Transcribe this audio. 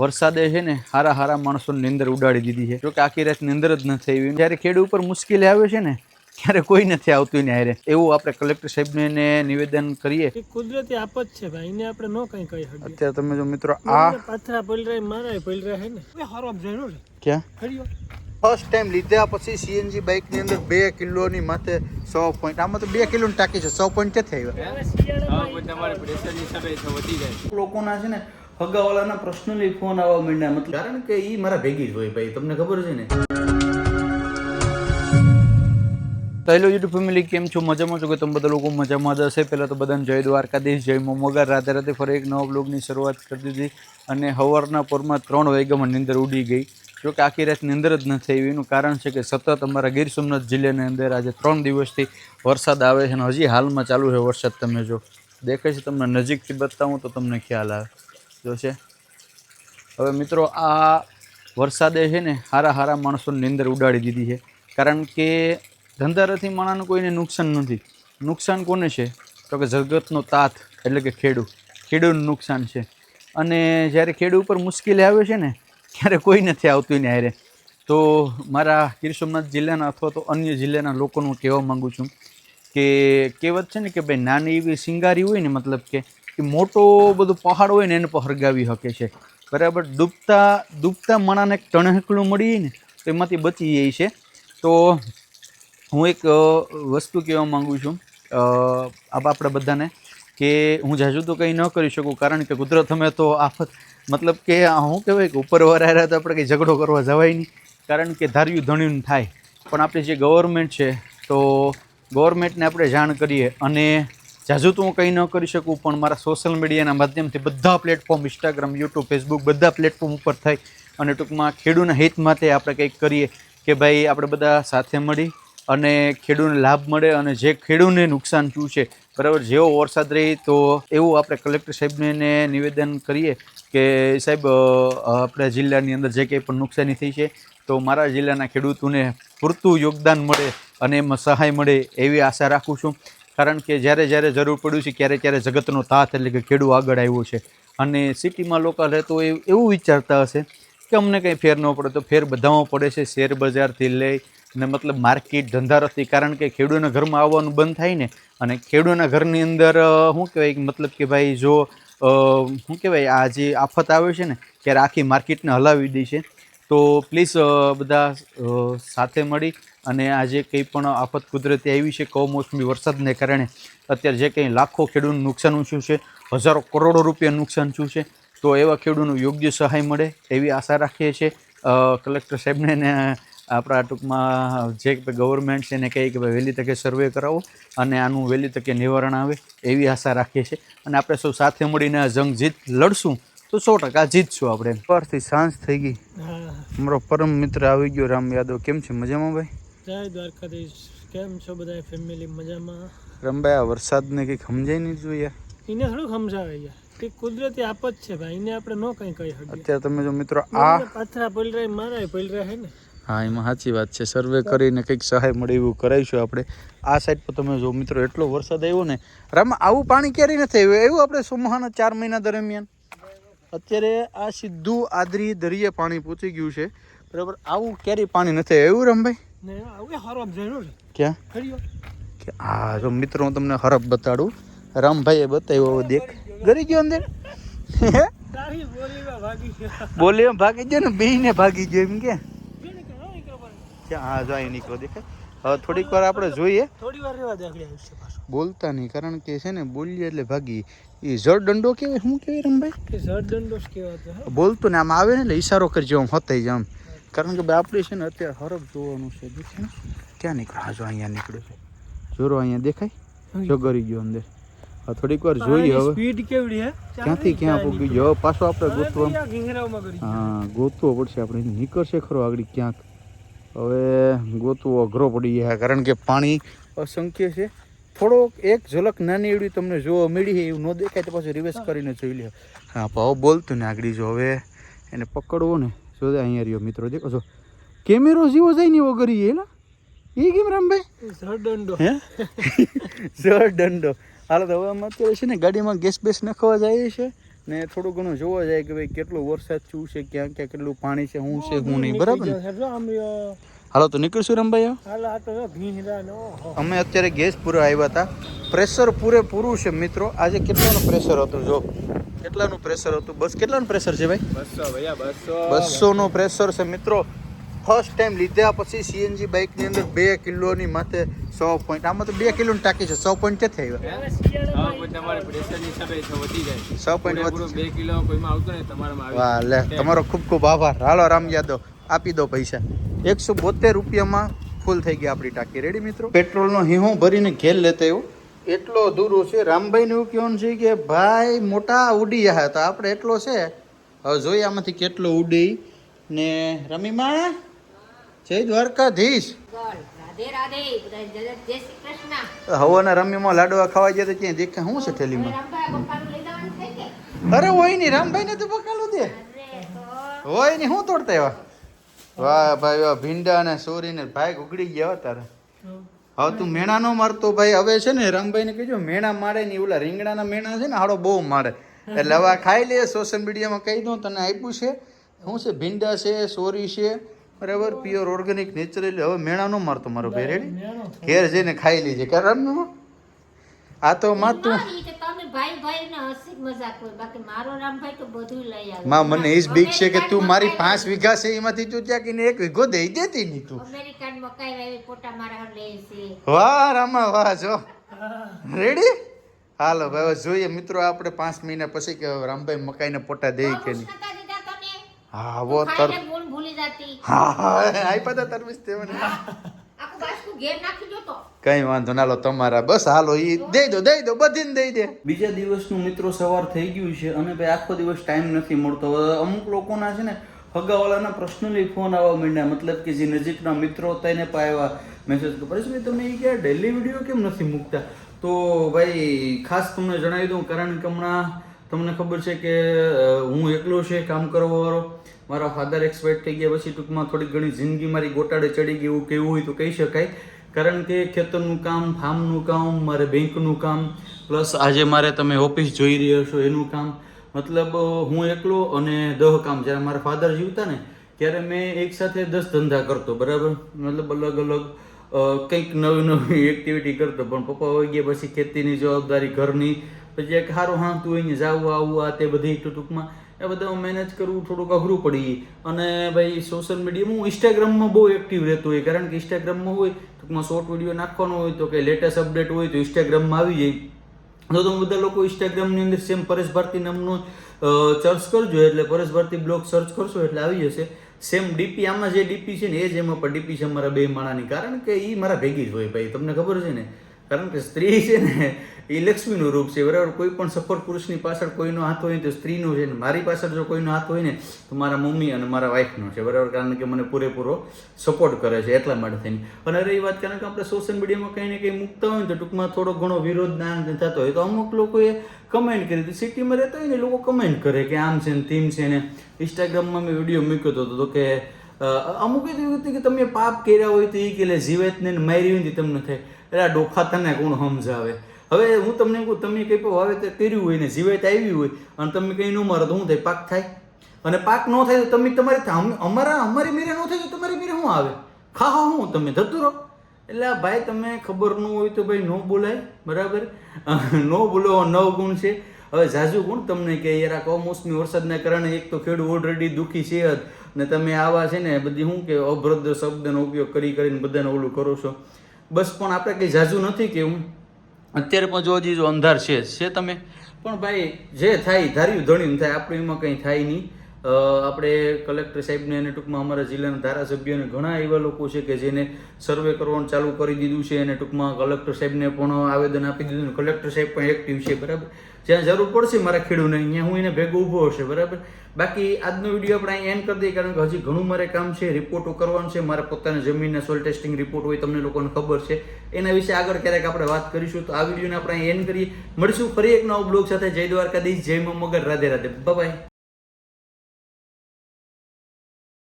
વરસાદે છે ને હારા હારા માણસોની અંદર ઉડાડી દીધી છે. જોકે આખી રાત અંદર જ નથી આવી. જ્યારે ખેડૂત ઉપર મુશ્કેલી આવે છે ને ત્યારે કોઈ નથી આવતું ને હારે. એવું આપણે કલેક્ટર સાહેબને ને નિવેદન કરીએ. કુદરતી આપત છે ભાઈ એને આપણે નો કઈ કહી શકીએ. અત્યારે તમે જો મિત્રો આ પાથરા પલરાય મારાય પલરાય હે ને. એ હરબ જણો ક્યાં? ખડીયો ફર્સ્ટ ટાઈમ લીધા પછી સીએનજી બાઇકની અંદર બે કિલોની માથે સો પોઈન્ટ આમાં તો બે કિલોની ટાંકી છે સો પોઈન્ટ ક્યાંથી આવ્યા? લોકોના છે ને હગાવાલાના પર્સનલી ફોન આવવા માંડ્યા મતલબ કારણ કે એ મારા ભેગી જ હોય ભાઈ તમને ખબર છે ને? હેલો યુટ્યુબ ફેમિલી કેમ છો? મજામાં છો કે તમે બધા લોકો મજામાં જ હશે? પહેલાં તો બધાને જય દ્વારકાધીશ જય મોમોગર રાતે રાતે ફરી એક નવા બ્લોગની શરૂઆત કરી દીધી અને સવારના પોરમાં ત્રણ વાગ્યામાં નિંદર ઉડી ગઈ. જો કે આખી રાત નિંદર જ નથી આવી એનું કારણ છે કે સતત અમારા ગીર સોમનાથ જિલ્લાની અંદર આજે ત્રણ દિવસથી વરસાદ આવે છે અને હજી હાલમાં ચાલુ છે વરસાદ તમે જો. દેખાય છે તમને નજીકથી બતાવું તો તમને ખ્યાલ આવે. જો છે. હવે મિત્રો, આ વરસાદે છે ને હારા હારા માણસોની અંદર ઉડાડી દીધી છે. કારણ કે ધંધારથી માણસને કોઈને નુકસાન નથી. નુકસાન કોને છે? તો કે જગતનો તાત, એટલે કે ખેડૂ ખેડૂનું નુકસાન છે. અને જ્યારે ખેડૂ ઉપર મુશ્કેલી આવે છે ને, ત્યારે કોઈ નથી આવતું ને હારે. તો મારા ગીર સોમનાથ જિલ્લાના અથવા તો અન્ય જિલ્લાના લોકોનું કહેવા માગું છું કે કહેવત છે ને કે ભાઈ, નાની એવી સિંગારી હોય ને, મતલબ કે એ મોટો બધો પહાડ હોય ને એને પર હરગાવી શકે છે. બરાબર? ડૂબતા ડૂબતા મણાને એક ટણહેકલું મળી ને તો એમાંથી બચી જાય છે. તો હું એક વસ્તુ કહેવા માગું છું. આપણે બધાને કે હું જાજુ તો કંઈ ન કરી શકું, કારણ કે કુદરત અમે તો આફત, મતલબ કે શું કહેવાય કે ઉપર રહ્યા તો આપણે કંઈ ઝઘડો કરવા જવાય નહીં. કારણ કે ધાર્યું ધણ્યું થાય. પણ આપણી જે ગવર્મેન્ટ છે, તો ગવર્મેન્ટને આપણે જાણ કરીએ અને જાજુ તો હું કંઈ ન કરી શકું, પણ મારા સોશિયલ મીડિયાના માધ્યમથી બધા પ્લેટફોર્મ ઇન્સ્ટાગ્રામ યુટ્યુબ ફેસબુક બધા પ્લેટફોર્મ ઉપર થઈ અને ટૂંકમાં ખેડૂતના હિત માટે આપણે કંઈક કરીએ કે ભાઈ આપણે બધા સાથે મળી અને ખેડૂતને લાભ મળે અને જે ખેડૂતને નુકસાન થયું છે, બરાબર? જેવો વરસાદ રહી તો એવું આપણે કલેક્ટર સાહેબને નિવેદન કરીએ કે સાહેબ આપણા જિલ્લાની અંદર જે કંઈ પણ નુકસાની થઈ છે, તો મારા જિલ્લાના ખેડૂતોને પૂરતું યોગદાન મળે અને એમાં સહાય મળે એવી આશા રાખું છું. કારણ કે જ્યારે જ્યારે જરૂર પડ્યું છે ક્યારે ક્યારે જગતનો તાત એટલે કે ખેડૂ આગળ આવ્યો છે. અને સિટીમાં લોકો રહેતો એ એવું વિચારતા હશે કે અમને કંઈ ફેર ન પડે તો ફેર બધામાં પડે છે શેર બજારથી લઈ ને મતલબ માર્કેટ ધંધારથી. કારણ કે ખેડૂતના ઘરમાં આવવાનું બંધ થાય ને અને ખેડૂતના ઘરની અંદર શું કહેવાય મતલબ કે ભાઈ જો શું કહેવાય, આ જે આફત આવે છે ને ત્યારે આખી માર્કેટને હલાવી દે છે. તો પ્લીઝ બધા સાથે મળી અને આ જે કંઈ પણ આફત કુદરતી આવી છે, કમોસમી વરસાદને કારણે, અત્યારે જે કંઈ લાખો ખેડૂતનું નુકસાન ઊંચ્યું છે, હજારો કરોડો રૂપિયા નુકસાન થયું છે, તો એવા ખેડૂતનું યોગ્ય સહાય મળે એવી આશા રાખીએ છીએ. કલેક્ટર સાહેબને આપણા ટૂંકમાં જે ગવર્મેન્ટ છે એને કહે કે ભાઈ વહેલી તકે સર્વે કરાવો અને આનું વહેલી તકે નિવારણ આવે એવી આશા રાખીએ છીએ. અને આપણે સૌ સાથે મળીને જંગ જીત લડશું તો સો ટકા જીતશું આપણે. પરથી સાંજ થઈ ગઈ. અમારો પરમ મિત્ર આવી ગયો રામ યાદવ. કેમ છે? મજામાં ભાઈ? જય દ્વારકાધીશ. કેમ છો બધા ફેમિલી મજામાં? રમભાઈ આ વરસાદને કંઈક સમજાય નહીં જોઈએ એને થોડું સમજાવે યાર. કે કુદરતી આપત છે ભાઈ. એને આપણે ન કઈ કહી શકીએ. અત્યારે તમે જો મિત્રો આ પથરા પલરાય મારાય પલરાય હે ને. હા એમાં સાચી વાત છે. સર્વે કરીને કંઈક સહાય મળે એવું કરાવીશું આપણે. આ સાઈડ પર તમે જો મિત્રો એટલો વરસાદ આવ્યો ને. રામ આવું પાણી ક્યારેય નથી આવ્યું? એવું આપણે સોમાહાના ચાર મહિના દરમિયાન. અત્યારે આ સીધું આદરી દરિયે પાણી પહોંચી ગયું છે. બરાબર? આવું ક્યારેય પાણી નથી આવ્યું રમભાઈ? ને ક્યાં? આ જો મિત્રો હું તમને હરફ બતાડું. રામભાઈએ બતાવ્યો દેખ. ગરી ગયો અંદર? તારી બોલીમાં ભાગી ગયો. બોલે ભાગી ગયો ને બેયને ભાગી ગયો એમ કે. "હા, નીકળો બહાર." કે હા જો અહીં નીકળો દેખાય. હવે થોડીક વાર આપણે જોઈએ. બોલતા નહીં કારણ કે છે ને બોલીએ એટલે ભાગી. એ જળ દંડો કહેવાય શું કહેવાય રમભાઈ? જળદંડો કહેવાતો બોલતો ને આમ આવે ને એટલે ઈશારો કરજો આમ હતાઈ જામ કારણ કે ભાઈ આપણે છે ને અત્યારે હરફ જોવાનું છે ને? ક્યાં નીકળ્યો હા જો અહીંયા નીકળ્યો છે. જોરો અહીંયા દેખાય? જો ગરી ગયો અંદર. હા થોડીક વાર જોઈએ હવે. સ્પીડ કેવડી હે? ક્યાંથી ક્યાં પૂગી ગયો? પાછો આપણે ગોતવા હા ગોતવો પડશે આપણે. નીકળશે ખરો આગળ ક્યાંક. હવે ગોતવો અઘરો પડી જાય કારણ કે પાણી અસંખ્ય છે. થોડોક એક ઝલક નાની એવડી તમને જોવા મળી એવું ન દેખાય તો પાછું રિવર્સ કરીને જોઈ લે હા ભાવ બોલતું ને આગળ જો હવે એને પકડવો ને જો અહીંયા રહ્યો મિત્રો દેખો છો. કેમેરો જીવો જાય ને એવો એ ના? એ કેમ રામભાઈ? જળદંડો હે? જળ દંડો હાલો તો હવે અમે અત્યારે છે ને ગાડીમાં ગેસ બેસ નાખવા જઈએ છે ને થોડું ઘણું જોવા જાય કે ભાઈ કેટલો વરસાદ શું છે ક્યાં ક્યાં કેટલું પાણી છે શું છે શું નહીં બરાબર ને? હાલો તો નીકળશું રમભાઈ અમે અત્યારે ગેસ પૂરા આવ્યા હતા. પ્રેશર પૂરેપૂરું છે મિત્રો. આજે કેટલાનું પ્રેશર હતું જો? કેટલાનું પ્રેશર હતું? બસ કેટલાનું પ્રેશર છે ભાઈ? બસો ભૈયા બસો. બસોનું પ્રેશર છે મિત્રો. ફર્સ્ટ ટાઈમ લીધા પછી સીએનજી બાઇકની અંદર બે કિલોની માથે સો પોઈન્ટ આમાં તો બે કિલોની ટાંકી છે. સો પોઈન્ટ ક્યાંથી આવ્યા? હવે શિયાળામાં હા પણ તમારે પ્રેશરની હિસાબે તો વધી જાય. સો પોઈન્ટ બે કિલો કોઈમાં આવતું ને તમારામાં વાહ લે તમારો ખૂબ ખૂબ આભાર. હાલો રામ યાદવ આપી દો પૈસા. એકસો બોતેર રૂપિયામાં ફૂલ થઈ ગઈ આપણી ટાંકી. રેડી મિત્રો? પેટ્રોલનો હિહું ભરીને ઘેર લેતા એવું એટલો દૂર છે. રામભાઈને એવું કહેવાનું છે કે ભાઈ મોટા ઉડી ગયા હતા. આપણે એટલો છે. હવે જોઈએ આમાંથી કેટલો ઉડી ને રમીમાં જય દ્વારકાધીશ. હવાના રમીમાં લાડવા ખાવા ગયા તો ત્યાં દેખા શું છે થેલીમાં રામભાઈ પપ્પાનું લઈ જવાનું છે કે? અરે હોય નહીં. રામભાઈને તો પકાલું દે. હોય નહીં. હું તોડતા એવા વાહ ભાઈ વાહ ભીંડા અને સોરીને ભાઈ ઉગડી ગયા હો તારે. હવે તું મેણા નો મારતો ભાઈ. હવે છે ને રામભાઈ ને કહેજો મેણા મારે નહીં ઓલા રીંગણાના મેણા છે ને હાડો બહુ મારે. એટલે હવે ખાઈ લે સોશિયલ મીડિયામાં કહી દઉં તને આપ્યું છે. શું છે ભીંડા છે સોરી છે બરાબર પ્યોર ઓર્ગેનિક નેચરલી હવે મેણા નો મારતો મારો ભાઈ. રેડી ઘેર જઈને ખાઈ લેજે. કારણ આ તો માં તું ના, ભાઈ ભાઈ ને હસી મજાક હોય. બાકી મારો રામભાઈ તો બધું લઈ આવે. માં મને એ જ બીક છે કે તું મારી પાંચ વીઘા છે એમાંથી તું ત્યાં કીને એક વીઘો દઈ દેતી નહીં તું. અમેરિકન મકાઈ વાવી પોટા મારા લે છે વાહ રામા વાહ જો. રેડી હાલો ભાઈ હવે જોઈએ મિત્રો આપણે પાંચ મહિના પછી કે રામભાઈ મકાઈને પોટા દે કે નહીં. હા વો તર ભૂલી જતી. હા હા આઈ તા તરવીસ તે કઈ વાંધો ના લો તમારા. બસ હાલો ઈ દઈ દો દઈ દો બધીને દઈ દે. બીજા દિવસનું મિત્રો સવાર થઈ ગયું છે અને ભાઈ આખો દિવસ ટાઈમ નથી મળતો. હવે અમુક લોકોના છે ને હગાવાળાના પર્સનલી ફોન આવવા માંડ્યા. મતલબ કે જે નજીકના મિત્રો હતા એને પાયા આવ્યા મેસેજ કે પરેશભાઈ તમે એ ક્યાં ડેલી વીડિયો કેમ નથી મૂકતા? તો ભાઈ ખાસ તમને જણાવી દઉં કારણ કે હમણાં તમને ખબર છે કે હું એકલો છે કામ કરવાવાળો મારા ફાધર એક્સપાયર થઈ ગયા પછી ટૂંકમાં થોડી ઘણી જિંદગી મારી ગોટાળે ચડી ગઈ, એવું કેવું હોય તો કહી શકાય. કારણ કે ખેતરનું કામ, ફાર્મનું કામ, મારે બેંકનું કામ, પ્લસ આજે મારે તમે ઓફિસ જોઈ રહ્યા છો એનું કામ. મતલબ હું એકલો અને દહ કામ. જ્યારે મારા ફાધર જીવતા ને, ત્યારે મેં એકસાથે દસ ધંધા કરતો, બરાબર? મતલબ અલગ અલગ કંઈક નવી નવી એક્ટિવિટી કરતો. પણ પપ્પા હોય ગયા પછી ખેતીની જવાબદારી ઘરની પછી એક સારું હાંકતું હોય ને જાવું આવવું આ તે બધી તો ટૂંકમાં એ બધા મેનેજ કરવું થોડુંક અઘરું પડી. અને ભાઈ સોશિયલ મીડિયામાં હું ઇન્સ્ટાગ્રામમાં બહુ એક્ટિવ રહેતો હોય. કારણ કે ઇન્સ્ટાગ્રામમાં હોય, ટૂંકમાં શોર્ટ વીડિયો નાખવાનો હોય, તો કે લેટેસ્ટ અપડેટ હોય, તો ઇન્સ્ટાગ્રામમાં આવી જાય. તો તમે બધા લોકો ઇન્સ્ટાગ્રામની અંદર સેમ પરેશ ભારતી નામનું સર્ચ કરજો. એટલે પરેશ ભારતી બ્લોગ સર્ચ કરશો એટલે આવી જશે. સેમ ડીપી આમાં જે ડીપી છે ને, એ જ એમાં પણ ડીપી છે મારા બે માણાની. કારણ કે એ મારા ભેગી જ હોય ભાઈ. તમને ખબર છે ને? કારણ કે સ્ત્રી છે ને, એ લક્ષ્મીનું રૂપ છે. બરાબર? કોઈ પણ સફળ પુરુષની પાછળ કોઈનો હાથ હોય તો સ્ત્રીનો છે ને, મારી પાછળ જો કોઈનો હાથ હોય ને, તો મારા મમ્મી અને મારા વાઈફનો છે. બરાબર? કારણ કે મને પૂરેપૂરો સપોર્ટ કરે છે એટલા માટે થઈને. અને રહી વાત કારણ કે આપણે સોશિયલ મીડિયામાં કંઈ ને કંઈ મૂકતા હોય ને તો ટૂંકમાં થોડો ઘણો વિરોધ ના થતો હોય. તો અમુક લોકોએ કમેન્ટ કરી હતી. સિટીમાં રહેતા હોય ને લોકો કમેન્ટ કરે કે આમ છે ને, તેમ છે ને. ઇન્સ્ટાગ્રામમાં મેં વીડિયો મૂક્યો હતો તો કે અમુક એવું હતું કે તમે પાપ કર્યા હોય તો એ કે જીવેતને મારી હોય તમને થાય. એટલે આ ડોખા તને કોણ સમજાવે? હવે હું તમને કહું, તમે કંઈ પણ વાવેતર કર્યું હોય ને, જીવેત આવી હોય અને તમે કંઈ ન મારો તો શું થાય? પાક થાય. અને પાક ન થાય તો તમે તમારી અમારા, અમારી મેરે ન થાય તો તમારી મેરે શું આવે? ખા હું, તમે જતું રહો. એટલે આ ભાઈ તમે ખબર ન હોય તો ભાઈ ન બોલાય, બરાબર? ન બોલો, નવ ગુણ છે. હવે જાજુ ગુણ તમને કે યાર આ કમોસમી વરસાદના કારણે એક તો ખેડૂત ઓલરેડી દુઃખી છે જ. ને તમે આવા છે ને બધી શું કે અભદ્ર શબ્દનો ઉપયોગ કરી કરીને બધાને ઓલું કરો છો. બસ પણ આપણે કંઈ ઝાઝું નથી કેવું અત્યારે પણ જો હજી અંધાર છે છે તમે? પણ ભાઈ, જે થાય ધાર્યું ધણ્યું થાય, આપણે એમાં કંઈ થાય નહીં. આપણે કલેક્ટર સાહેબને અને ટૂંકમાં અમારા જિલ્લાના ધારાસભ્યોને ઘણા એવા લોકો છે કે જેને સર્વે કરવાનું ચાલુ કરી દીધું છે અને ટૂંકમાં કલેક્ટર સાહેબને પણ આવેદન આપી દીધું કલેક્ટર સાહેબ પણ એક્ટિવ છે, બરાબર? જ્યાં જરૂર પડશે મારા ખેડૂને, અહીંયા હું એને ભેગો ઊભો હશે, બરાબર? બાકી આજનો વીડિયો આપણે અહીં એન્ડ કરી દઈએ, કારણ કે હજી ઘણું મારે કામ છે રિપોર્ટો કરવાનું છે, મારા પોતાના જમીનના સોઇલ ટેસ્ટિંગ રિપોર્ટ હોય, તમને લોકોને ખબર છે. એના વિશે આગળ ક્યારેક આપણે વાત કરીશું, તો આ વિડીયોને આપણે અહીં એન્ડ કરીએ. મળીશું ફરી એક નવો બ્લોગ સાથે. જય દ્વારકાધીશ, જય મગર. રાધે રાધે. બાય